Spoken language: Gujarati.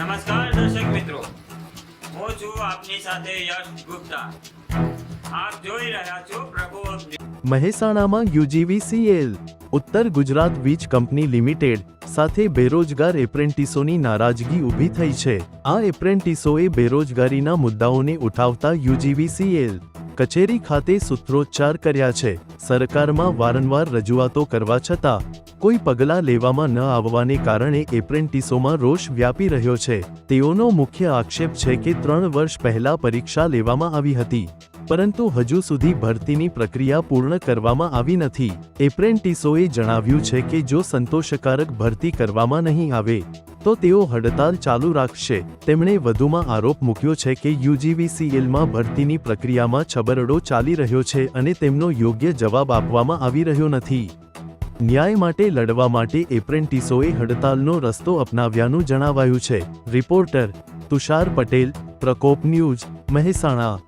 નમસ્કાર દર્શક મિત્રો. હું છું આપની સાથે યશ ગુપ્તા. આપ જોઈ રહ્યા છો પ્રભુ મહેસાણામાં યુજીવીસીએલ ઉત્તર ગુજરાત વીજ કંપની લિમિટેડ સાથે બેરોજગાર એપ્રેન્ટિસોની નારાજગી ઊભી થઈ છે. આ એપ્રેન્ટિસોએ બેરોજગારીના મુદ્દાઓને ઉઠાવતા યુજીવીસીએલ કચેરી ખાતે સૂત્રોચ્ચાર કર્યા છે. સરકારમાં વારંવાર રજૂઆતો કરવા છતાં, કોઈ પગલાં લેવામાં ન આવવાને કારણે એપ્રેન્ટિસોમાં રોષ વ્યાપી રહ્યો છે. તેઓનો મુખ્ય આક્ષેપ છે કે ત્રણ વર્ષ પહેલા પરીક્ષા લેવામાં આવી હતી, પરંતુ હજુ સુધી ભરતીની પ્રક્રિયા પૂર્ણ કરવામાં આવી નથી. એપ્રેન્ટિસોએ જણાવ્યું છે કે જો સંતોષકારક ભરતી કરવામાં નહીં આવે તો તેઓ હડતાલ ચાલુ રાખશે. તેમણે વધુમાં આરોપ મૂક્યો છે કે યુજીવીસીએલમાં ભરતીની પ્રક્રિયામાં છબરડો ચાલી રહ્યો છે અને તેમનો યોગ્ય જવાબ આપવામાં આવી રહ્યો નથી. ન્યાય માટે લડવા માટે એપ્રેન્ટિસોએ હડતાલનો રસ્તો અપનાવ્યાનું જણાવાયું છે. Reporter Tushar Patel, Prakop news, Mehsana.